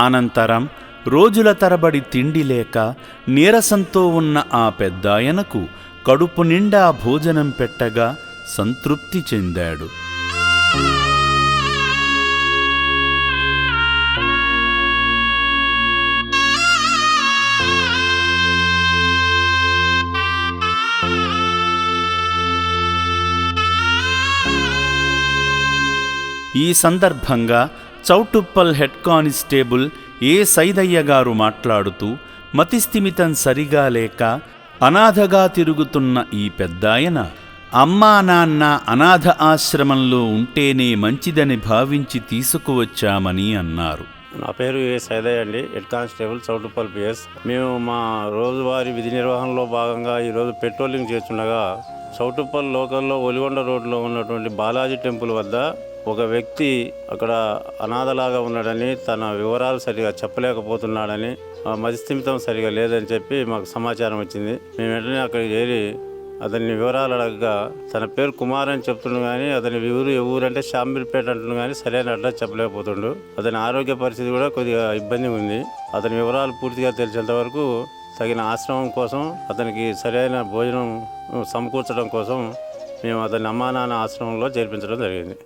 అనంతరం రోజుల తరబడి తిండి లేక నీరసంతో ఉన్న ఆ పెద్దాయనకు కడుపు నిండా భోజనం పెట్టగా సంతృప్తి చెందాడు. ఈ సందర్భంగా Choutuppal head constable A Saidaiah garu మాట్లాడుతూ మతిస్థిమితం సరిగా లేక అనాథగా తిరుగుతున్న ఈ పెద్దాయన అమ్మా నాన్న అనాథ ఆశ్రమంలో ఉంటేనే మంచిదని భావించి తీసుకువచ్చామని అన్నారు. నా పేరు ఏ సైదయ్య అండి హెడ్ కానిస్టేబుల్ చౌటుప్పల్ పిఎస్. మేము మా రోజువారీ విధి నిర్వహణలో భాగంగా ఈరోజు పెట్రోలింగ్ చేస్తుండగా చౌటుప్పల్ లోకల్లో ఒలిగొండ రోడ్లో ఉన్నటువంటి బాలాజీ టెంపుల్ వద్ద ఒక వ్యక్తి అక్కడ అనాథలాగా ఉన్నాడని తన వివరాలు సరిగా చెప్పలేకపోతున్నాడని ఆ సరిగా లేదని చెప్పి మాకు సమాచారం వచ్చింది. మేము వెంటనే అక్కడికి చేరి అతని వివరాలు అడగగా తన పేరు కుమార్ అని చెప్తుండు కానీ అతని ఊరు ఎవరు అంటే షాంబిల్పేట అంటుండు కానీ సరైన అడ్రస్ చెప్పలేకపోతుండు. అతని ఆరోగ్య పరిస్థితి కూడా కొద్దిగా ఇబ్బంది ఉంది. అతని వివరాలు పూర్తిగా తెలిసేంత వరకు తగిన ఆశ్రమం కోసం అతనికి సరైన భోజనం సమకూర్చడం కోసం మేము అతని అమ్మా నాన్న ఆశ్రమంలో చేర్పించడం జరిగింది.